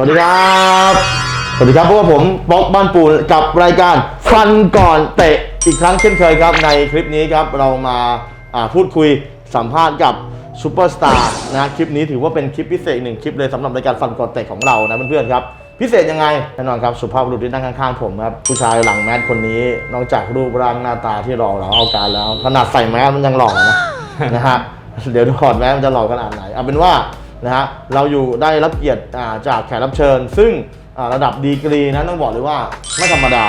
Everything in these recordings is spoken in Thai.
วัสดีครับ สวัสดีครับพวกผมป๊อกบ้านปูนกับรายการฟันก่อนเตะอีกครั้งเช่นเคยครับ ในคลิปนี้ครับเรามาพูดคุยสัมภาษณ์กับซูเปอร์สตาร์นะคลิปนี้ถือว่าเป็นคลิปพิเศษหนึ่งคลิปเลยสำหรับรายการฟันก่อนเตะของเรานะเพื่อนๆครับพิเศษยังไงแน่นอนครับสุภาพบุรุษที่นั่งข้างๆผมครับผู้ชายหลังแมสคนนี้ นอกจากรูปร่างหน้าตาที่หล่อเหลาเอาการแล้วขนาดใส่แมสมันยังหล่อนะนะฮะเดี๋ยวถอดแมสมันจะหล่อขนาดไหนเอาเป็นว่า นะฮะเราอยู่ได้รับเกียรติอ่าจากแขกรับเชิญ ซึ่งอ่าระดับดีกรีนะต้องบอกเลยว่าไม่ธรรมดา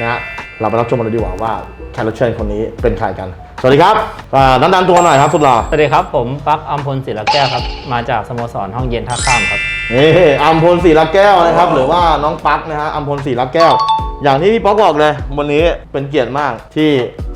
นะฮะเราไปรับชมกันเลยดีกว่าว่าแขกรับเชิญคนนี้เป็นใครกัน สวัสดีครับอ่านันๆตัวหน่อยครับสุดหล่อสวัสดีครับ ผมปักอัมพลศิลแก้วครับ มาจากสโมสรห้องเย็นท่าข้ามครับนี่อัมพลศรีละแก้วนะครับ หรือว่าน้องปั๊กนะฮะอัมพลศรีละแก้ว อย่างที่พี่ป๊อกบอกเลย วันนี้เป็นเกียรติมากที่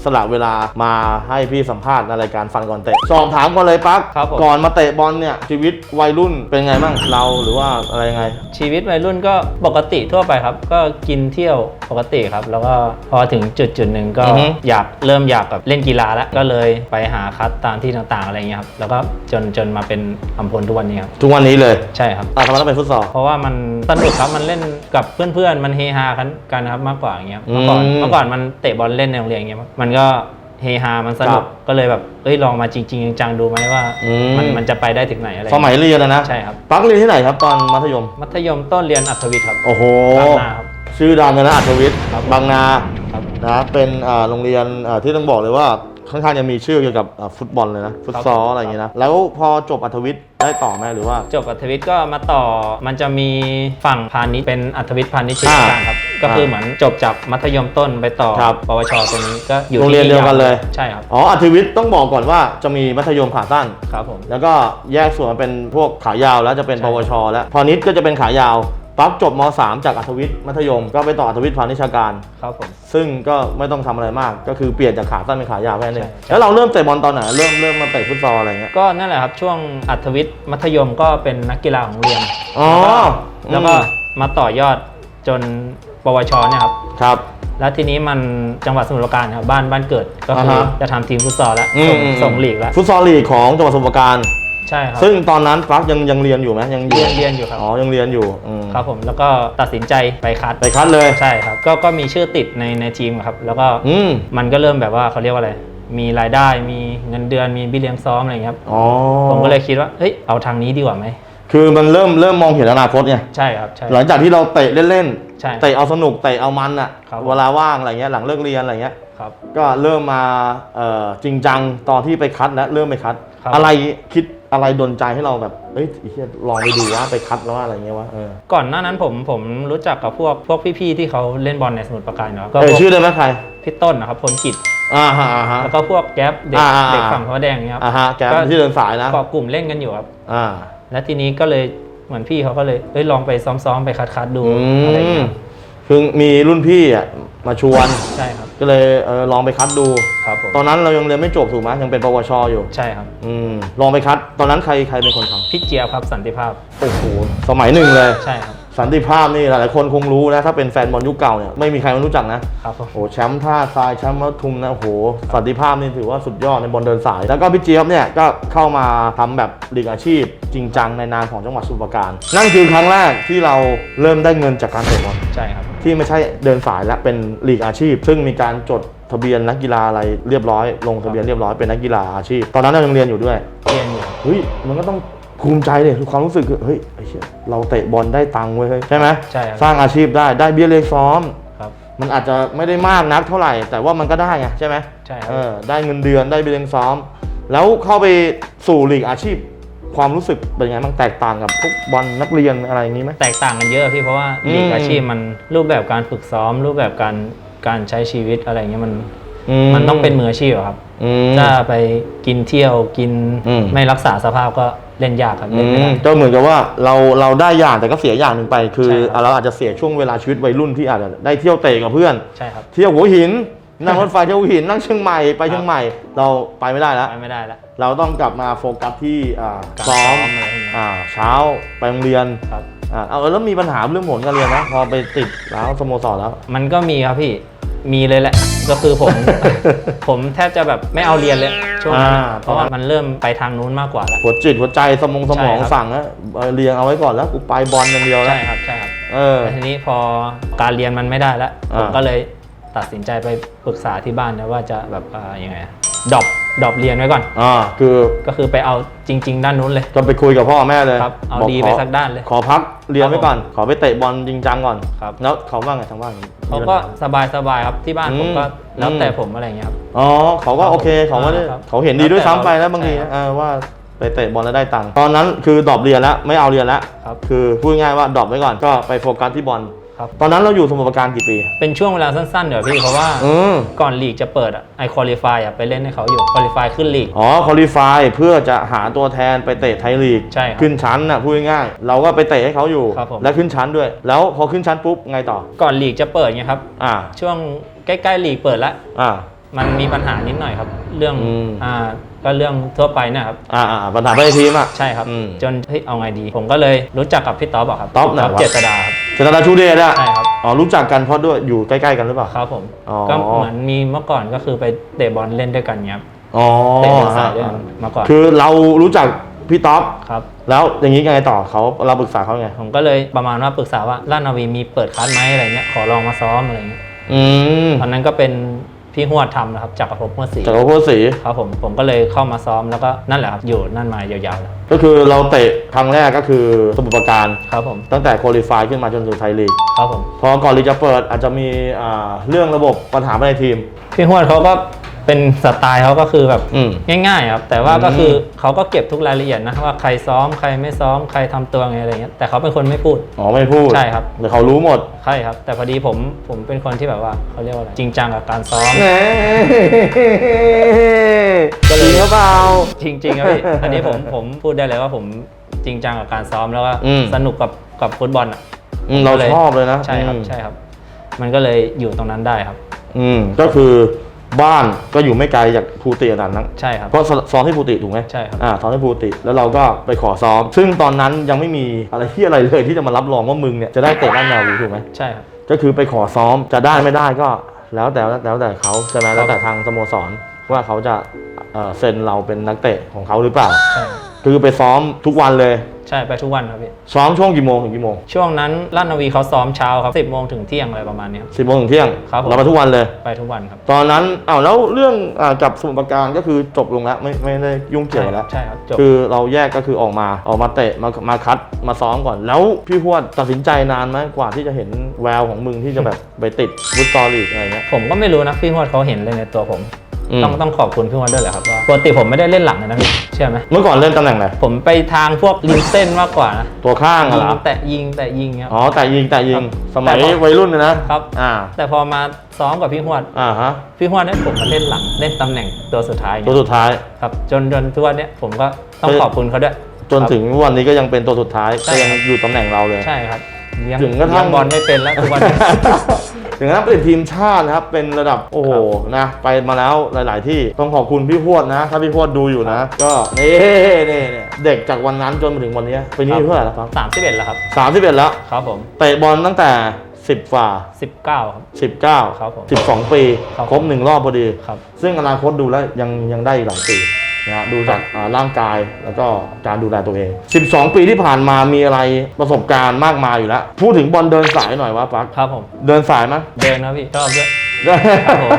สละเวลามาให้พี่สัมภาษณ์ในรายการฟันก่อนเตะสอบถามก่อนเลยปั๊กครับผม ก่อนมาเตะบอลเนี่ยชีวิตวัยรุ่นเป็นไงบ้างเราหรือว่าอะไรยังไง ชีวิตวัยรุ่นก็ปกติทั่วไปครับ ก็กินเที่ยวปกติครับ แล้วก็พอถึงจุดจุดหนึ่งก็อือฮึ อยากเริ่มอยากแบบเล่นกีฬาแล้วก็เลยไปหาคัดตามที่ต่างๆอะไรเงี้ยครับแล้วก็จนจนมาเป็นอัมพลทุกวันนี้ครับทุกวันนี้เลยใช่ครับ อะทำไมต้องเป็นฟุตซอล เพราะว่ามันสนุกครับมันเล่นกับเพื่อนๆ มันเฮฮากันกันครับมากกว่าอย่างเงี้ยเมื่อก่อนอืมเมื่อก่อนมันเตะบอลเล่นในโรงเรียนอย่างเงี้ยมันก็เฮฮามันสนุครักบก็เลยแบบเอ้ยลองมาจริงๆจังๆดูไหมว่าอืม มันมันจะไปได้ถึงไหนอะไรสมัยเรียนนะนะใช่ครับ ปั๊กเรียนที่ไหนครับตอนมัธยม มัธยมต้นเรียนอัธวิทย์ครับ โอ้โห บางนาครับชื่อดังเลยนะอัธวิทย์ครับ บางนาครับ นะเป็นอ่าโรงเรียนอ่าที่ต้องบอกเลยว่าค่อนข้างจะมีชื่อเกี่ยวกับอ่าฟุตบอลเลยนะ ฟุตซอลอะไรอย่างเงี้ยนะ แล้วพอจบอัธวิทย์ได้ต่อไหมหรือว่า จบอัธวิทย์ก็มาต่อมันจะมีฝั่งพาณิชย์เป็นอัธวิทย์พาณิชย์เชียงการครับ ก็คือเหมือนจบจากมัธยมต้นไปต่อครับปวชตรงนี้ก็อยู่โรงเรียนที่เดียวกันเลย ใช่ครับ อ๋ออัธวิทย์ต้องบอกก่อนว่าจะมีมัธยมขาสั้น ครับผม แล้วก็แยกส่วนมาเป็นพวกขายาวแล้วจะเป็นใช่ปวช แล้ว พอนิดก็จะเป็นขายาวปั๊บจบม .3 จากอัธวิทย์มัธยมก็ไปต่ออัธวิทย์พาณิชยการ ครับผม ซึ่งก็ไม่ต้องทำอะไรมาก ก็คือเปลี่ยนจากขาสั้นเป็นขายาวแค่นั้นเองใช่แล้วเราเริ่มเตะบอลตอนไหนเริ่มเริ่มมาเตะฟุตซอลอะไรเงี้ยก็นั่นแหละครับช่วงอัธวิทย์มัธยมก็เป็นนักกีฬาของโรงเรียนอ๋อแล้วก็อืมมาต่อยอดจน ปวชเนี่ยครับ ครับ แล้วทีนี้มันจังหวัดสมุทรปราการครับบ้านบ้านเกิดก็คืออ่าฮะ จะทำทีมฟุตซอลแล้วอืมส่งอืมส่งลีกแล้วฟุตซอลลีกของจังหวัดสมุทรปราการ ใช่ครับซึ่งตอนนั้นปั๊กยังยังเรียนอยู่ไหมยังอเรียนเรียนอยู่ครับอ๋อยังเรียนอยู่อืมครับผมแล้วก็ตัดสินใจไปคัดไปคัดเลย ใช่ครับก็ก็มีชื่อติดในในทีมครับ แล้วก็อืมมันก็เริ่มแบบว่าเขาเรียกว่าอะไร มีรายได้มีเงินเดือนมีบิเลี้ยงซ้อมอะไรอย่างเงี้ยครับอ๋อผมก็เลยคิดว่าเฮ้ยเอาทางนี้ดีกว่าไหม คือมันเริ่มเริ่มมองเห็นอนาคตไงใช่ครับใช่ หลังจากที่เราเตะเล่นใช่ๆเตะเอาสนุกเตะเอามันอะครับ เวลาว่างอะไรเงี้ยหลังเลิกเรียนอะไรเงี้ย ครับ ก็เริ่มมาเอ่อจริงจังตอนที่ไปคัดและเริ่มไปคัด ครับ อะไรคิดอะไรดนใจให้เราแบบเอ้ยไอ้เหี้ยลองไปดูว่าไปคัดแล้วว่าอะไรเงี้ยวะเออก่อนหน้านั้นผมผมรู้จักกับพวกพวกพี่ๆที่เขาเล่นบอลในสมุทรปราการเนาะก็เออพวกชื่อได้ไหมใครพี่ต้นนะครับพลกิจอ่าฮะอ่าฮะ แล้วก็พวกแก๊ปเด็กอ่าอ่าอ่าเด็กฝั่งพระประแดงเนี้ยครับอ่าฮะแกก็ที่เดินสายนะ เกาะกลุ่มเล่นกันอยู่ครับ อ่า แล้วทีนี้ก็เลยเหมือนพี่เขาก็เลยเอ้ยลองไปซ้อมๆไปคัดๆดูอือะไรอย่างมเงี้ยคือมีรุ่นพี่อะมาชวน ใช่ครับก็เลยเออลองไปคัดดู ครับผมตอนนั้นเรายังเรียนไม่จบถูกไหมยังเป็นปวชอยู่ ใช่ครับอืมลองไปคัด ตอนนั้นใครใครเป็นคนทพี่เจี๊ยบครับสันติภาพำโอ้โหสมัยหนึ่งเลย ใช่ครับ สันติภาพนี่หลายๆคนคงรู้นะ ถ้าเป็นแฟนบอลยุคเก่าเนี่ยไม่มีใครไม่รู้จักนะครับผมโอ้โหแชมป์ท่าทรายแชมป์วัดทุมนะโอ้โหสันติภาพนี่ถือว่าสุดยอดในบอลเดินสาย แล้วก็พี่เจี๊ยบเนี่ยก็เข้ามาทำแบบลีกอาชีพ จริงจังในนามของจังหวัดสมุพรปราการ นั่นคือครั้งแรกที่เราเริ่มได้เงินจากการเตะบอล ใช่ครับ ที่ไม่ใช่เดินสายและเป็นลีกอาชีพ ซึ่งมีการจดทะเบียนนักกีฬาอะไรเรียบร้อย ลงทะเบียนเรียบร้อยเป็นนักกีฬาอาชีพ ตอนนั้นเรายังเรียนอยู่ด้วยเรียนอยู่เฮ้ยมันก็ต้อง ภูมิใจเลยคือความรู้สึกคือเฮ้ยไอ้เหี้ยเราเตะบอลได้ตังค์เว้ยเฮ้ยใช่ไหมใช่ครับ สร้างอาชีพได้ได้เบี้ยเลี้ยงซ้อม ครับ มันอาจจะไม่ได้มากนักเท่าไหร่ แต่ว่ามันก็ได้ไงใช่ไหมใช่ครัเอบอได้เงินเดือนได้เบี้ยเลี้ยงซ้อม แล้วเข้าไปสู่ลีกอาชีพ ความรู้สึกเป็นไงบ้างแตกต่างกับพวกบอลนักเรียนอะไรอย่างนี้ไหม แตกต่างกันเยอะพี่เพราะว่าอืม ลีกอาชีพมันรูปแบบการฝึกซ้อม รูปแบบการการใช้ชีวิตอะไรเงี้ยมันมันต้องเป็นมืออาชีพอะครับ อืม ถ้าไปกินเที่ยวกินอืม ไม่รักษาสภาพก็ เล่นยากครับอืเล่นไม่มได้ ก็เหมือนกับว่าเราเราได้อย่างแต่ก็เสียอย่างหนึ่งไป คือใช่ครับ เราอาจจะเสียช่วงเวลาชีวิตวัยรุ่นที่อาจจะได้เที่ยวเตะกับเพื่อน ใช่ครับเที่ยวหัวหิน นั่งรถไฟเที่ยวหัวหินนั่งเชียงใหม่ไปเชียงใหม่ เราไปไม่ได้แล้ว ไปไม่ได้แล้ว เราต้องกลับมาโฟกัสที่อ่าการซ้อมซ้อมอะไรพวกนี้อ่าเช้าไปโรงเรียนครับ อ่าเอาแล้วมีปัญหาเรื่องผลการเรียนนะพอไปติดแล้วสโมสรแล้ว มันก็มีครับพี่ มีเลยแหละ ก็คือผม ผมแทบจะแบบไม่เอาเรียนเลย ช่วงนั้นอ่า เพราะว่ามันเริ่มไปทางนู้นมากกว่าแล้ว หัวจิตหัวใจสมองสมองใช่ครับ สั่งแล้วเออเรียงเอาไว้ก่อนแล้วกูไปบอลอย่างเดียวแล้วใช่ครับใช่ครับเออ แต่ทีนี้พอการเรียนมันไม่ได้แล้วอ่า ผมก็เลยตัดสินใจไปปรึกษาที่บ้านนะว่าจะแบบอ่ายังไง ดรอปดรอปเรียนไว้ก่อน อ่าคือก็คือไปเอาจริง ๆ ด้านนู้นเลย ก็ไปคุยกับพ่อแม่เลยครับเอาบดีขไปสักด้านเลย ขอพักเรียนไว้ครับผมก่อน ขอไปเตะบอลจริงจังก่อนครับ แล้วเขาว่าไงทางบ้าน เขาก็สบายสบายๆครับที่บ้านอืมผมก็แล้วอืมแต่ผมอะไรอย่างเงี้ยครับ อ๋อเขาก็ครับโอเคเขาก็ได้ครับเขาเห็นดีด้วยซ้ำไปแล้วบางทีใช่ครับเออว่าไปเตะบอลแล้วได้ตังค์ตอนนั้นคือดรอปเรียนแล้วไม่เอาเรียนแล้วครับ คือพูดง่ายๆว่าดรอปไว้ก่อนก็ไปโฟกัสที่บอล ครับตอนนั้นเราอยู่สมุทรปราการกี่ปี เป็นช่วงเวลาสั้นๆเดี๋ยวพี่เพราะว่าอืม ก่อนลีกจะเปิดอะไอคอลี่ฟายอะไปเล่นให้เขาอยู่คอลี่ฟายขึ้นลีก อ๋อคอลี่ฟายเพื่อจะหาตัวแทนไปเตะไทยลีก ใช่ครับขึ้นชั้นน่ะพูดง่ายๆเราก็ไปเตะให้เขาอยู่ ครับผม และขึ้นชั้นด้วย แล้วพอขึ้นชั้นปุ๊บไงต่อ ก่อนลีกจะเปิดไงครับ อ่า ช่วงใกล้ๆลีกเปิดแล้วอ่า มันมีปัญหานิดหน่อยครับ เรื่องอืม อ่าก็เรื่องทั่วไปเนะครับ อ่าอ่าปัญหาภายในทีมอะ ใช่ครับ อืมจนเฮ้ยเอาไงดี ผมก็เลยรู้จักกับพี่ต๊อบอะครับต๊อบไหนวะ เจษดาครับ เจษฎาชูเดชอะใช่ครับ อ๋อรู้จักกันเพราะด้วยอยู่ใกล้ๆกันหรือเปล่า ครับผมอ๋อ ก็เหมือนมีเมื่อก่อนก็คือไปเตะบอลเล่นด้วยกันเนี้ยครับอ๋อเตะเดินสายด้วยกันมาก่อนคือเรารู้จักพี่ต๊อปครับ แล้วอย่างนี้ไงต่อเขาเราปรึกษาเขาไง ผมก็เลยประมาณว่าปรึกษาว่าลาดนาวีมีเปิดคลาสไหมอะไรเงี้ยขอลองมาซ้อมอะไรเงี้ยอืม ตอนนั้นก็เป็น พี่หวดทำนะครับจากกระพบเมื่อสีจากโคสีครับผมผมก็เลยเข้ามาซ้อมแล้วก็นั่นแหละครับอยู่นั่นมายาวๆแล้วก็คือเราเตะครั้งแรกก็คือสมุทรปราการ ครับผมตั้งแต่คุริฟายขึ้นมาจนถึงไทยลีกครับผม พอก่อนลีกจะเปิดอาจจะมีอ่าเรื่องระบบปัญหาภายในทีม พี่หวดเขาก็ เป็นสไตล์เขาก็คือแบบอืม ง่ายๆครับ แต่ว่าอืมก็คือเขาก็เก็บทุกรายละเอียดนะว่าใครซ้อมใครไม่ซ้อมใครทำตัวไงอะไรเงี้ยแต่เขาเป็นคนไม่พูด อ๋อไม่พูดใช่ครับแต่เขารู้หมดใช่ครับ แต่พอดีผมผมเป็นคนที่แบบว่าเขาเรียกว่าอะไรจริงจังกับการซ้อม แหมจริงหรือเปล่า จริงๆครับพี่ อันนี้ผมผมพูดได้เลยว่าผมจริงจังกับการซ้อมแล้วก็อืม สนุกกับกับฟุตบอลอะ อืมเราชอบเลยนะใช่ครับอืมใช่ครับ มันก็เลยอยู่ตรงนั้นได้ครับ อืมก็คือ บ้านก็อยู่ไม่ไกลจากภูติขนาดนั้นใช่ครับเพราะซ้อมที่ภูติถูกไหมใช่ครับ อ่าซ้อมที่ภูติแล้วเราก็ไปขอซ้อม ซึ่งตอนนั้นยังไม่มีอะไรที่อะไรเลยที่จะมารับรองว่ามึงเนี่ยจะได้เตะด้านแนวรู้ถูกไหมใช่ครับ ก็คือไปขอซ้อมจะได้ไม่ได้ก็แล้วแต่แล้วแต่เขาใช่ไหมแล้วแต่ทางสโมสรว่าเขาจะเอ่อเซ็นเราเป็นนักเตะของเขาหรือเปล่าใช่ครับคือไปซ้อมทุกวันเลย ใช่ไปทุกวันครับพี่ซ้อมช่วงกี่โมงถึงกี่โมงช่วงนั้นลาดนาวีเขาซ้อมเช้าครับสิบโมงถึงเที่ยงอะไรประมาณเนี้ยครับ สิบโมงถึงเที่ยงครับผม เราไปทุกวันเลย ไปทุกวันครับตอนนั้นอ้าวแล้วเรื่องอากับสมุทรปราการก็คือจบลงแล้วไม่ไม่ได้ยุ่งเกี่ยวแล้ว ใช่ครับจบ คือเราแยกก็คือออกมาออกมาเตะมามาคัดมาซ้อมก่อน แล้วพี่พวดตัดสินใจนานไหมกว่าที่จะเห็นแววของมึงที่จะแบบ ไปติดฟุตซอลลีกอะไรเงี้ยผมก็ไม่รู้นะพี่หวดเขาเห็นเลยในตัวผมอืม ต้องต้องขอบคุณพี่หวดด้วยแหละครับว่าปกติผมไม่ได้เล่นหลังเลยนะพี่เชื่อไหมเมื่อก่อนเล่นตำแหน่งไหนผมไปทางพวกริมเส้นมากกว่านะตัวข้างอะยิเหรงอแต่ยิงแต่ยิงครับ อ๋อแต่ยิงแต่ยิงครับสมัยแต่พอ วัยรุ่นเลยนะครับ อ่าแต่พอมาซ้อมกับพี่หวด อ่าฮะพี่หวดเนี่ยผมมาเล่นหลังเล่นตำแหน่งตัวสุดท้ายไงตัวสุดท้าย ครับจนจนทุกวันเนี้ยผมก็ต้องเฮ้ยขอบคุณเขาด้วย จนถึงวันนี้ก็ยังเป็นตัวสุดท้ายใช่ ก็ยังครับอยู่ตำแหน่งเราเลย ใช่ครับยังถึงกระทั่งยังบอลไม่เป็นแล้วทุกวันนี้ ถึงนั้นเป็นทีมชาตินะครับเป็นระดับโอ้โหนะไปมาแล้วหลาย ๆ ที่ต้องขอบคุณพี่พวดนะ ถ้าพี่พวดดูอยู่นะ ก็นี่นี่นี่เด็กจากวันนั้นจนมาถึงวันนี้ปีนี้อายุเท่าไหร่แล้วครับสามสิบเอ็ดแล้วครับสามสิบเอ็ดแล้วครับผมเตะบอลตั้งแต่สิบฝ่าสิบเก้าครับสิบเก้าครับผมสิบสองปีครับครบหนึ่งรอบพอดีครับซึ่งอนาคตดูแล้วยังยังได้อีกหลายปี นะฮะดูจากอ่าร่างกายแล้วก็การดูแลตัวเอง 12 ปีที่ผ่านมามีอะไรประสบการณ์มากมายอยู่แล้ว พูดถึงบอลเดินสายหน่อยว่าปักครับผมเดินสายไหมยเดินนะพี่ชอบด้วยครับผม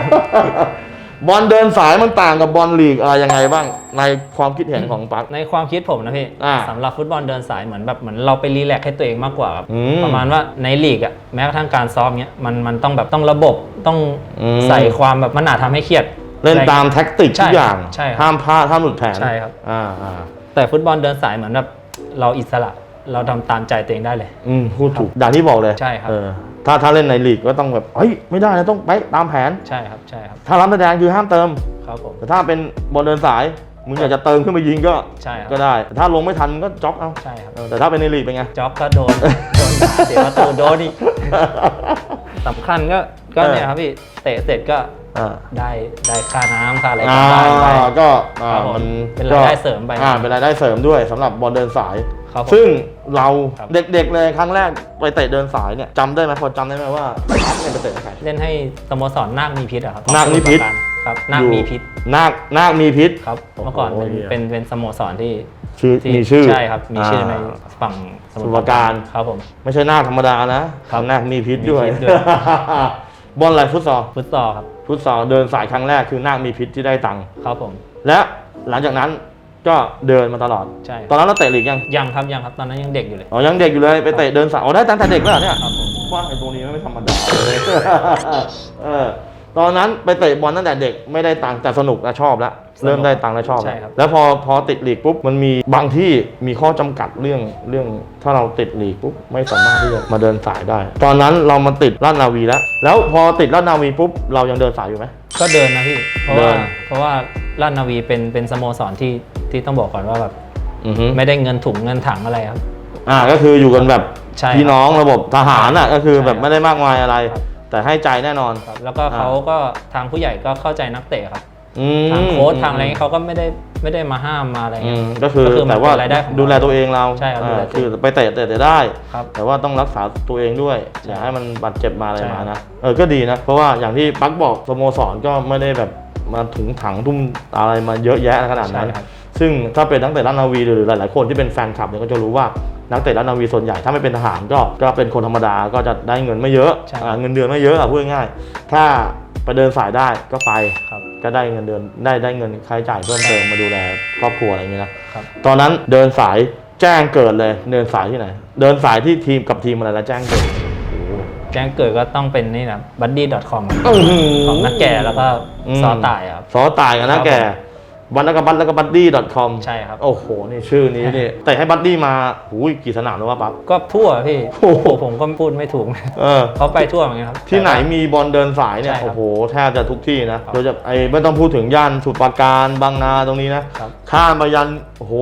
บอลเดินสายมันต่างกับบอลลีกอะไรยังไงบ้าง ในความคิดเห็นของปักในความคิดผมนะพี่อ่าสำหรับฟุตบอลเดินสายเหมือนแบบเหมือนเราไปรีแลกซ์ให้ตัวเองมากกว่าครับอืมประมาณว่าในลีกอะแม้กระทั่งการซ้อมเนี้ยมันมันต้องแบบต้องระบบต้องอืมใส่ความแบบมันอาจทำให้เครียด เล่นตามแท็กติกใช่ทุกอย่าง ใช่ครับห้ามพลาดห้ามหลุดแผนใช่ครับ อ่าอ่าแต่ฟุตบอลเดินสายเหมือนแบบเราอิสระเราทำตามใจตัวเองได้เลย อืมพูดถูกอย่างที่บอกเลยใช่ครับ เออถ้าถ้าเล่นในลีกก็ต้องแบบเฮ้ยไม่ได้นะต้องไปตามแผน ใช่ครับใช่ครับถ้ารับแสดงคือห้ามเติม ครับผมแต่ถ้าเป็นบอลเดินสายมึงอยากจะเติมขึ้นไปยิงก็ใช่ครับก็ได้แต่ถ้าลงไม่ทันมึงก็จ็อกเอาใช่ครับเออแต่ถ้าเป็นในลีกเป็นไง จ็อกก็โดนโดนด่าเสียประตูโดนอีกสำคัญก็ก็เนี่ยครับพี่เตะเสร็จก็อ่า ได้ได้ค่าน้ำค่าอะไรอ่ากันบ้านไปก็อ่าครับผมมันเป็นรายได้เสริมไป อ่าเป็นรายได้เสริมด้วยสำหรับบอลเดินสาย ครับผมซึ่งเราครับ เด็กๆเลยครั้งแรกไปเตะเดินสายเนี่ยจำได้ไหมพอจำได้ไหมว่าปั๊บเนี่ยไปเตะกับใคร เล่นให้สโมสรนาคมีพิษอะครับนาคนิพิษของสมุทรปรกครับนาคอยู่มีพิษนาคนาคมีพิษ ครับเมื่อก่อนโอ้เป็นโห เป็นเป็นสโมสรที่ชื่อที่มีชื่อใช่ครับมีชื่อในาฝั่งสมุสมุทรปราการ ครับผม ไม่ใช่นาคธรรมดานะครับนาคมีพิษด้วย มีพิษด้วย บอลอะไรฟุตซอลฟุตซอลครับฟุตซอลเดินสายครั้งแรกคือนาคมีพิษที่ได้ตังค์ครับผม และหลังจากนั้นก็เดินมาตลอด ใช่ ตอนนั้นเราเตะลีกยังยังครับยังครับตอนนั้นยังเด็กอยู่เลย อ๋อยังเด็กอยู่เลยไปเตะเดินสายอ๋อได้ตั้งแต่เด็กแล้วเหรอเนี่ยครับผมว่าไอ้ตัวนี้ไม่ธรรมดาเลยเออตอนนั้นไปเตะบอลตั้งแต่เด็กไม่ได้ตังค์แต่สนุกและชอบแล้ว เริ่มได้ตังค์แล้วชอบ ใช่แล้วครับแล้วพอพอติดลีกปุ๊บมันมีบางที่มีข้อจำกัดเรื่องเรื่อง ถ้าเราติดลีกปุ๊บไม่สามารถที่จะมาเดินสายได้ ตอนนั้นเรามาติดลาดนาวีแล้ว แล้วพอติดลาดนาวีปุ๊บเรายังเดินสายอยู่ไหมก็เดินนะพี่เพราะเดิว่านเพราะว่าราชนาวีเป็นเป็นสโมสรที่ที่ต้องบอกก่อนว่าแบบอือฮึไม่ได้เงินถุงเงินถังอะไรครับ อ่าก็คืออยู่กันแบบใช่พี่น้องระบบทหารอะก็คือใช่แบบไม่ได้มากมายอะไรครับแต่ให้ใจแน่นอนครับแล้วก็อ่าเขาก็ทางผู้ใหญ่ก็เข้าใจนักเตะครับ อืมทางโค้ชทางอะไรเงี้ยเขาก็ไม่ได้ไม่ได้มาห้ามมาอะไรอืเงี้ย มก็คือก็คือมันแต่ว่าเป็นรายได้ของเราดูแลตัวเองเราใช่ครับดูแลอ่าตัวเองคือไปเตะเตะเตะได้ ครับ แต่ว่าต้องรักษาตัวเองด้วย อย่าให้มันบาดเจ็บมาอะไรใช่ มานะ เออ ก็ดีนะ เพราะว่าอย่างที่ปักบอกสโมสรก็ไม่ได้แบบมาถุงถังทุ่มอะไรมาเยอะแยะขนาดนั้นใช่ครับ ซึ่งถ้าเป็นนักเตะรัฐนาวีหรือหลายๆคนที่เป็นแฟนคลับเนี่ยก็จะรู้ว่านักเตะรัฐนาวีส่วนใหญ่ถ้าไม่เป็นทหารก็ก็เป็นคนธรรมดาก็จะได้เงินไม่เยอะใช่ อ่าเงินเดือนไม่เยอะอะพูดง่ายๆถ้า ไปเดินสายได้ก็ไปครับก็ได้เงินเดือนได้ได้เงินค่าใช้จ่ายเพิ่มเติมมาดูแลครอบครัวอะไรอย่างเงี้ยนะครับ ตอนนั้นเดินสายแจ้งเกิดเลยเดินสายที่ไหน เดินสายที่ทีมกับทีมอะไรแล้วแจ้งเกิดแจ้งเกิดก็ต้องเป็นนี่นะ buddy.com อื้อหืของนักแก่แล้วก็อืมซอต่ายครับซอตายกันนะครับแก บัตแล้วก็บัตแล้วก็บัตดี้ .com ใช่ครับ โอ้โห นี่ชื่อนี้นี่ แต่ให้บัตดี้มาหูยกี่สนามแล้ววะปั๊บ ก็ทั่วพี่โอ้โหผมก็พูดไม่ถูกเออเขาไปทั่วเหมือนกันครับ ที่ไหนมีบอลเดินสายเนี่ยใช่ครับโอ้โห แทบจะทุกที่นะครับโดยจะไอ้ไม่ต้องพูดถึงย่านสุดปราการบางนาตรงนี้นะครับข้ามมายัน โอ้โห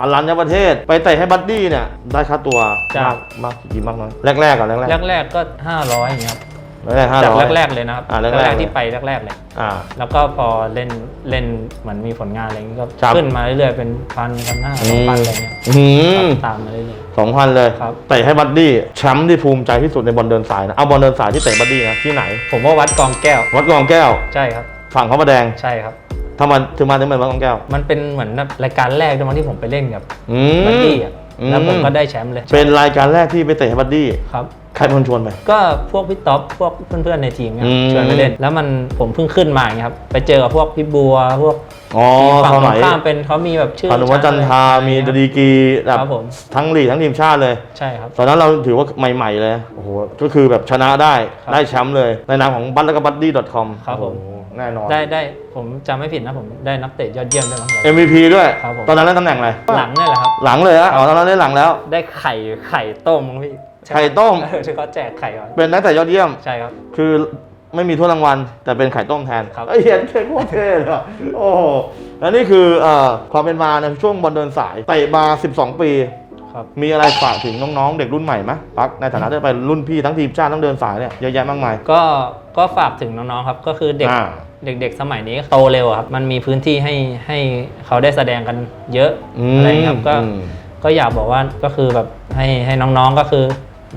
อรัญญประเทศ ไปเตะให้บัดดี้เนี่ย ได้ค่าตัวจ้ะมากมากกี่มากน้อย แรกๆก่อนแรกๆแรกๆก็ 500อย่างเงี้ยครับ แรกๆห้าจากร้อย แรกๆเลยนะครับอ่าแรกๆแรกเลยๆที่ไปแรกๆเลย อ่า แล้วก็พอเล่นเล่นเหมือนมีผลงานอะไรอย่างเงี้ยก็ครับ ขึ้นมาเรื่อยๆเป็นพันพันห้าสองพันอะไรเงี้ยอืมตามมาเรื่อย สองพันเลยครับ เตะให้บัดดี้แชมป์ที่ภูมิใจที่สุดในบอลเดินสายนะ เอาบอลเดินสายที่เตะบัดดี้นะ ที่ไหน ๆผมว่าวัดกองแก้ววัดกรองแก้ว ใช่ครับฝั่งเขามาแดงใช่ครับ ทำไมถึงมาถึงเป็นวัดกรองแก้ว มันเป็นเหมือนแบบรายการแรกด้วยมั้งที่ผมไปเล่นกับอืม บัดดี้อะอืมแล้วผมก็ได้แชมป์เลยเป็นรายการแรกที่ไปเตะให้บัดดี้ ครับ ใครเป็นคนชวนไป ก็พวกพี่ต๊อปพวกเพื่อนๆในทีมเนี่ยอืม ชวนไปเล่น แล้วมันผมเพิ่งขึ้นมาอย่างเงี้ยครับไปเจอกับพวกพี่บัวพวกอ๋อฝั่งสตรมังยข้ามเป็นเขามีแบบชื่อพานุวัฒน์จันทรามีอะไรดีเงี้ยกรีแบบครับผมทั้งลีกทั้งทีมชาติเลย ใช่ครับ ตอนนั้นเราถือว่าใหม่ ๆ เลย โอ้โห ก็คือแบบชนะได้ ครับได้แชมป์เลย ในนามของบัตแล้วก็บัตดี้ .com ครับผมโอ้โหแน่นอน ได้ได้ผมจำไม่ผิดนะผมได้นักเตะยอดเยี่ยมด้วยมั้ง MVP ด้วย ครับผม ตอนนั้นเล่นตำแหน่งอะไร หลังเนี่ยแหละครับ หลังเลยอะอ๋อ ตอนนั้นเล่นหลังแล้ว ได้ไข่ไข่ต้มมั้งพี่ ไข่ต้ม เออที่เขาแจกไข่ก่อนเป็นนักแต่ยอดเยี่ยม ใช่ครับ คือไม่มีถ้วยรางวัลแต่เป็นไข่ต้มแทนครับไอ้ยเห็นเท่โคตรเท่เลยอะโอ้โหแล้วนี่คือเอ่อความเป็นมาในช่วงบอลเดินสายเตะมา 12 ปี ครับ มีอะไรฝากถึงน้องๆ เด็กรุ่นใหม่ไหมปักในฐานะที่ไปรุ่นพี่ทั้งทีมชาติทั้งเดินสายเนี่ยเยอะแยะมากมายก็ก็ฝากถึงน้องๆครับ ก็คือเด็ก อ่า เด็กๆ สมัยนี้โตเร็วอะครับ มันมีพื้นที่ให้ให้เขาได้แสดงกันเยอะมอะไรอย่างเงี้ยครับก็อืม ก็อยากบอกว่าก็คือแบบให้ให้น้องๆก็คือ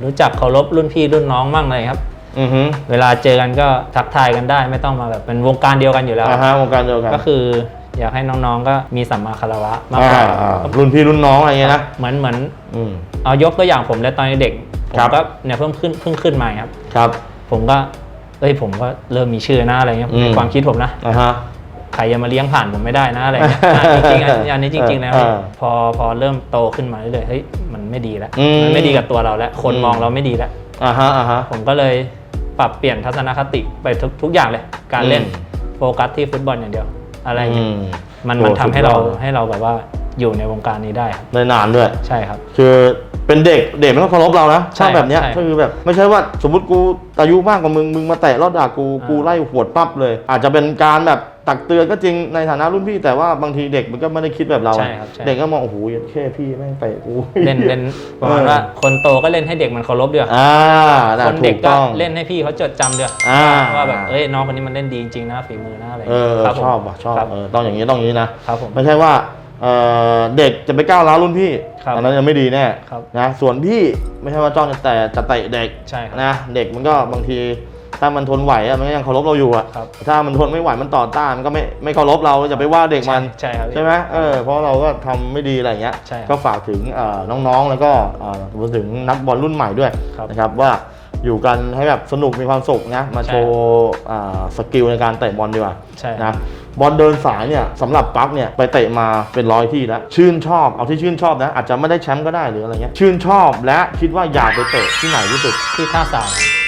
รู้จักเคารพรุ่นพี่รุ่นน้องมั่งเลยครับอือฮึเวลาเจอกันก็ทักทายกันได้ ไม่ต้องมาแบบเป็นวงการเดียวกันอยู่แล้วอ่าฮะวงการเดียวกันก็คือ อยากให้น้องๆก็มีสัมมาคารวะมากอ่ากว่าอ่ารุ่นพี่รุ่นน้องอะไรเงี้ยนะเหมือนเหมือนอืม เอายกตัวอย่างผมแล้วตอนเด็กผมครับ ก็เนี่ยเพิ่งขึ้นเพิ่งขึ้นมาครับ ครับ ผมก็เอ้ยผมก็เริ่มมีชื่อนะอะไรเงี้ยอืม ในความคิดผมนะ อ่าฮะ ใครจะมาเลี้ยงผ่านผมไม่ได้นะอะไรเงี้ยอะจริงๆอะอันนี้จริงๆนะเออพอพอเริ่มโตขึ้นมาเรื่อยๆเฮ้ยมันไม่ดีแล้วอืมมันไม่ดีกับตัวเราแล้ว คนอืมมองเราไม่ดีแล้วอ่าฮะอ่าฮะผมก็เลยปรับเปลี่ยนทัศนคติไปทุกทุกอย่างเลย การเล่นอืมโฟกัสที่ฟุตบอลอย่างเดียว อะไรอืเงี้ยมมันโอ้มันทำให้เราสุดยอดให้เราแบบว่าอยู่ในวงการนี้ได้ครับได้นานด้วยใช่ครับ คือเป็นเด็กเด็กไม่ต้องเคารพเรานะใช่ถ้าแบบเนี้ยใช่ก็คือแบบไม่ใช่ว่าสมมติกูอายุมากกว่ามึงมึงมาแตะรอดด่ากูอ่ากูกูไล่หวดปั๊บเลย อาจจะเป็นการแบบ ตักเตือนก็จริงในฐานะรุ่นพี่แต่ว่าบางทีเด็กมันก็ไม่ได้คิดแบบเรา ใช่ครับใช่ เด็กก็มองโอ้โหแค่พี่แม่งเตะกูเล่นเล่นประมาณว่าคนโตก็เล่นให้เด็กมันเคารพด้วยอ่าน่ะคนถูเด็กกก็ต้อง เล่นให้พี่เขาจดจำด้วยอ่า ว่าแบบเอ้ยน้องคนนี้มันเล่นดีจริงๆนะฝีมือนะอะไรเออครับผมชอบว่ะชอบครับเออต้องอย่างนี้ต้องอย่างนี้นะ ครับผม ไม่ใช่ว่าเอ่อเด็กจะไปก้าวร้าวรุ่นพี่ครับอันนั้นยังไม่ดีแน่ครับนะส่วนพี่ไม่ใช่ว่าจ้องจะแต่จะเตะเด็กใช่ครับนะเด็กมันก็บางที ถ้ามันทนไหวอะมันก็ยังเคารพเราอยู่อะครับ ถ้ามันทนไม่ไหวมันต่อต้านมันก็ไม่ไม่เคารพเราอย่าไปว่าเด็กมันใช่ครับพี่ใช่ไหมเออเพราะเราก็ทำไม่ดีอะไรอย่างเงี้ยใช่ครับก็ฝากถึงเอ่อน้องๆแล้วก็เอ่อรวมถึงนักบอลรุ่นใหม่ด้วยครับ นะครับว่าอยู่กันให้แบบสนุกมีความสุขนะมาใช่โชว์อ่าสกิลในการเตะบอลดีกว่า ใช่ครับ นะบอลเดินสายเนี่ยสำหรับปลั๊กเนี่ยไปเตะมาเป็นร้อยที่แล้ว ชื่นชอบเอาที่ชื่นชอบนะอาจจะไม่ได้แชมป์ก็ได้หรืออะไรเงี้ยชื่นชอบและคิดว่าอยากไปเตะที่ไหนที่สุดที่ท่าสา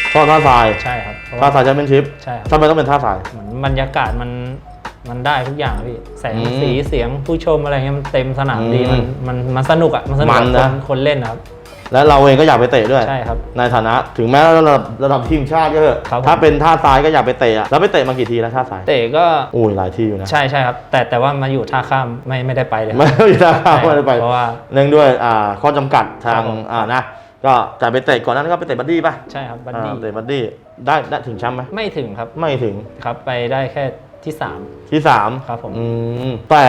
ยชอบท่าทรายใช่ครับเพราะท่าว่า ทรายแชมเปี้ยนชิพใช่ครับ ทำไมต้องเป็นท่าทราย เหมือนบรรยากาศมันมันได้ทุกอย่างพี่แสงอืมสีเสียงผู้ชมอะไรเงี้ยมันเต็มสนามดีอืมันมมันมันสนุกอะมันสนุกมันกับคนะนคนเล่นนะครับ และเราเองก็อยากไปเตะด้วย ใช่ครับ ในฐานะถึงแม้ระดับระดับทีมชาติก็เถอะครับผม ถ้าเป็นท่าทรายก็อยากไปเตะอะแล้วไปเตะมากี่ทีแล้วท่าทรายเตะก็โอ้ยหลายทีอยู่นะใช่ใช่ครับ แต่แต่ว่ามาอยู่ท่าข้ามไม่ไม่ได้ไปเลยไม่ได้ท่าข้ามไม่ได้ไปเพราะว่า เนื่องด้วยอ่าข้อจำกัดทาครังบผม อ่านะ ก็จะไปเตะก่อนหนานั้นก็ไปเตะบัดดี้ป่ะใช่ครับบัดดี้อ่าเตะบัดดี้ได้ได้ถึงแชมป์ไหมไม่ถึงครับไม่ถึงครับไปได้แค่ที่สาม ที่สามครับผม อืมแต่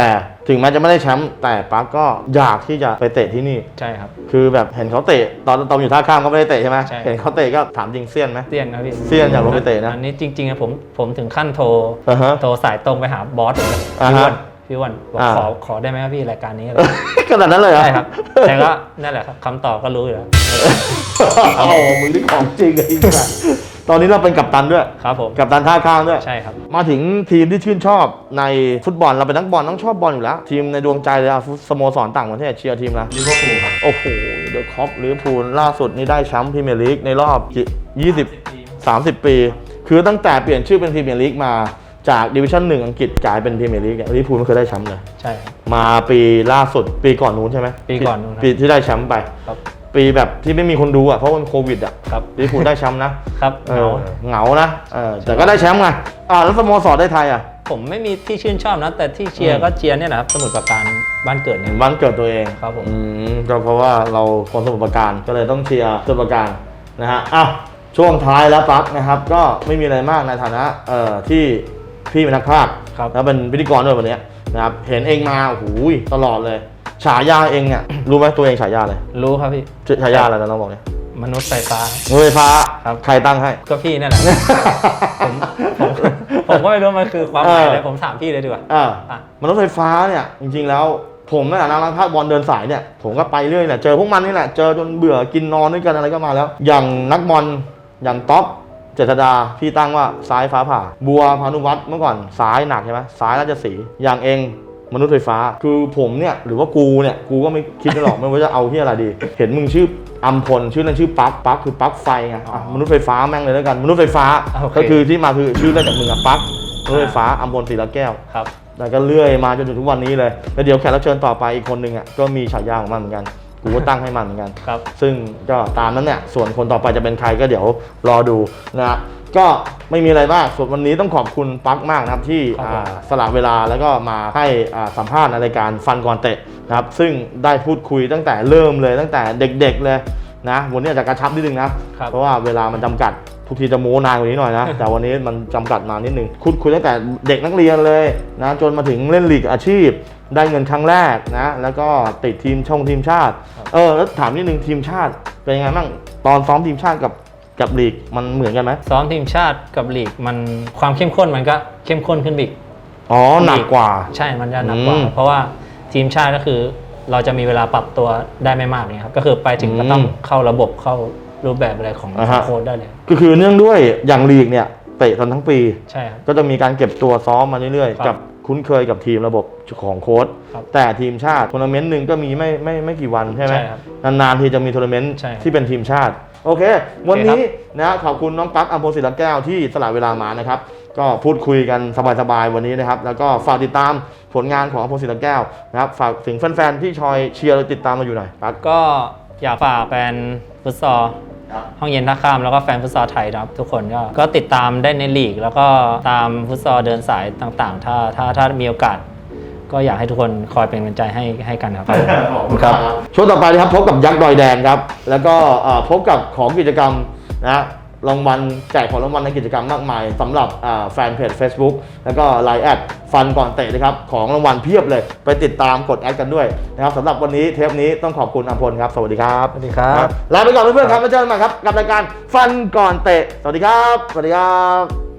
ถึงแม้จะไม่ได้แชมป์แต่ปั๊กก็อยากที่จะไปเตะที่นี่ ใช่ครับ คือแบบเห็นเขาเตะตอนตอนอยู่ท่าข้ามก็ไม่ได้เตะใช่ไหมใช่ เห็นเขาเตะก็ถามจริงเซียนไหมเตี้ยนนะพี่เซียนอยากลงไปเตะนะอันนี้จริงๆอะผมผมถึงขั้นโทรอ่าฮะโทรสายตรงไปหาบอสผมเลยอ่าพี่ฮะอ้วัน พี่อ้วันบอกอ่า ขอขอได้ไหมครับพี่รายการนี้อะไร ขนาดนั้นเลยเหรอใช่ครับ แต่ก็นั่นแหละครับคำตอบก็รู้อยู่แล้วโอ้โหมึงนี่ของจริงไอ้สัสตอนนี้เราเป็นกัปตันด้วย ครับผมกัปตันท่าข้ามด้วย ใช่ครับ มาถึงทีมที่ชื่นชอบในฟุตบอลเราเป็นนักบอลต้องชอบบอลอยู่แล้ว ทีมในดวงใจเลยอะฟุตสโมสรต่างประเทศเชียร์ทีมละลิเวอร์พูลครับโอ้โห เดอะคอปลิเวอร์พูลล่าสุดนี่ได้แชมป์พรีเมียร์ลีกในรอบกี่20 30 ปี คือตั้งแต่เปลี่ยนชื่อเป็นพรีเมียร์ลีกมา จากดิวิชั่นหนึ่งอังกฤษกลายเป็นพรีเมียร์ลีกเนี่ยลิเวอร์พูลไม่เคยได้แชมป์เลย ใช่ครับมาปีล่าสุดปีก่อนนู้นใช่ไหมปีก่อนนู้นครับปีที่ได้แชมป์ไป ครับ ปีแบบที่ไม่มีคนดูอะเพราะมันโควิดอะครับลิเวอร์พูลได้แชมป์นะครับเอเหงาอเหงานะเออแต่ก็ได้แชมป์ไงอ่าแล้วสโมสรได้ไทยอะ ผมไม่มีที่ชื่นชอบนะ แต่ที่เชียอืร์ม ก็เชียร์เนี่ยนะครับสมุทรปราการบ้านเกิดเนี่ยวันเกิดตัวเอง ครับผม อืมก็เพราะว่าเราคนสมุทรปราการก็เลยต้องเชียร์สมุทรปราการนะฮะอ้าวช่วงท้ายแล้วปั๊บนะครับ ก็ไม่มีอะไรมากในฐานะเอ่อที่ พี่เป็นนักพากย์ครับ แล้วเป็นพิธีกรด้วยวันเนี้ยนะครับเห็นเองมาโอ้โหตลอดเลย ฉายาเองเนี่ยรู้ไหมตัวเองฉายาอะไรรู้ครับพี่ชื่อฉายาอะไรนะน้องบอกเนี่ยมนุษย์ไฟฟ้ารถไฟฟ้าครับ ใครตั้งให้ ก็พี่นั่นแหละผมผมผมก็ไม่รู้มันคือความหมายอะไรเออผมถามพี่เลยดีกว่าอ่าอะมนุษย์ไฟฟ้าเนี่ยจริงๆแล้วผมในฐานะนักพากย์บอลเดินสายเนี่ยผมก็ไปเรื่อยแหละเจอพวกมันนี่แหละเจอจนเบื่อกินนอนด้วยกันอะไรก็มาแล้ว อย่างนักบอลอย่างท็อปเจษดาพี่ตั้งว่าซ้ายฟ้าผ่า บัวพานุวัฒน์เมื่อก่อนซ้ายหนักใช่ไหมซ้ายราชสีห์อย่างเองมนุษย์ไฟฟ้า คือผมเนี่ยหรือว่ากูเนี่ยกูก็ไม่คิดไม่หรอกไม่ว่าจะเอาที่อะไรดี เห็นมึงชื่ออัมพลชื่อนั้นชื่อปั๊กปั๊กคือปั๊กไฟไงอะมนุษย์ไฟฟ้าแม่งเลยแล้วกันมนุษย์ไฟฟ้าโอเคก็คือที่มาคือชื่อได้จากมึงอะปั๊กมนุษย์ไฟฟ้าอัมพลศรีละแก้วครับแล้วก็เลื่อยมาจนถึงทุกวันนี้เลยแล้วเดี๋ยวแขกรับเชิญต่อไปอีกคนหนึ่งอะก็มีฉายาของมันเหมือนกัน กูก็ตั้งให้มันเหมือนกันครับ ซึ่งก็ตามนั้นเนี่ย ส่วนคนต่อไปจะเป็นใครก็เดี๋ยวรอดูนะฮะก็ไม่มีอะไรมาก ส่วนวันนี้ต้องขอบคุณปั๊กมากนะครับที่ครับผม อ่าสละเวลาแล้วก็มาให้อ่าสัมภาษณ์ในรายการฟันก่อนเตะนะครับ ซึ่งได้พูดคุยตั้งแต่เริ่มเลยตั้งแต่เด็กๆเลยนะ วันนี้อาจจะกระชับนิดนึงนะ ครับ เพราะว่าเวลามันจำกัดทุกทีจะโม้นานกว่านี้หน่อยนะ แต่วันนี้มันจำกัดมานิดนึงคุยคุยตั้งแต่เด็กนักเรียนเลยนะจนมาถึงเล่นลีกอาชีพ ได้เงินครั้งแรกนะ แล้วก็ติดทีมช่องทีมชาติครับเออ แล้วถามนิดนึงทีมชาติเป็นยังไงบ้างตอนซ้อมทีมชาติกับกับลีกมันเหมือนกันไหมซ้อมทีมชาติกับลีกมันความเข้มข้นมันก็เข้มข้นขึ้นอีกอ๋อหนักกว่า ใช่มันจะหนักกว่าอืมเพราะว่าทีมชาติก็คือ เราจะมีเวลาปรับตัวได้ไม่มากเนี่ยครับก็คือไปถึงก็ต้องอืมเข้าระบบเข้ารูปแบบอะไรของอ่าฮะโค้ดได้เลยก็คือเนื่องด้วยอย่างลีกเนี่ยเตะกันทั้งปี ใช่ครับก็จะมีการเก็บตัวซ้อมมาเรื่อยครับๆกับคุ้นเคยกับทีมระบบของโค้ชครับแต่ทีมชาติทัวร์นาเมนต์หนึ่งก็มีไม่ไม่ไม่กี่วันใช่ไหมใช่ครับนานๆทีจะมีทัวร์นาเมนต์ใช่ครับที่เป็นทีมชาติ โอเค วันโอเคครับนี้นะขอบคุณน้องปั๊กอัมพลศิลป์แก้วที่สละเวลามานะครับ ก็พูดคุยกันสบายๆวันนี้นะครับ แล้วก็ฝากติดตามผลงานของอัมพลศิลป์แก้วนะครับฝากถึงแฟนๆที่ชอยเชียร์และติดตามมาอยู่หน่อยปั๊ก ก็อยากฝากแฟนฟุตซอลครับ ห้องเย็นท่าข้ามแล้วก็แฟนฟุตซอลไทยนะครับทุกคนก็ก็ติดตามได้ในลีก แล้วก็ตามฟุตซอลเดินสายต่างๆ ถ้าถ้าถ้ามีโอกาส ก็อยากให้ทุกคนคอยเป็นกำลังใจให้ให้กันครับครับ ช่วงต่อไปนะครับพบกับยักษ์ดอยแดงครับ แล้วก็เอ่อพบกับของกิจกรรมนะ รางวัลแจกของรางวัลในกิจกรรมมากมายสำหรับอ่าแฟนเพจ Facebook แล้วก็ Line แอดฟันก่อนเตะนะครับ ของรางวัลเพียบเลย ไปติดตามกดแอดกันด้วยนะครับสำหรับวันนี้เทปนี้ต้องขอบคุณอัมพลครับ สวัสดีครับสวัสดีครับลาไปก่อนเพื่อนๆครับมาเจอกันใหม่ครับกับรายการฟันก่อนเตะสวัสดีครับสวัสดีครับ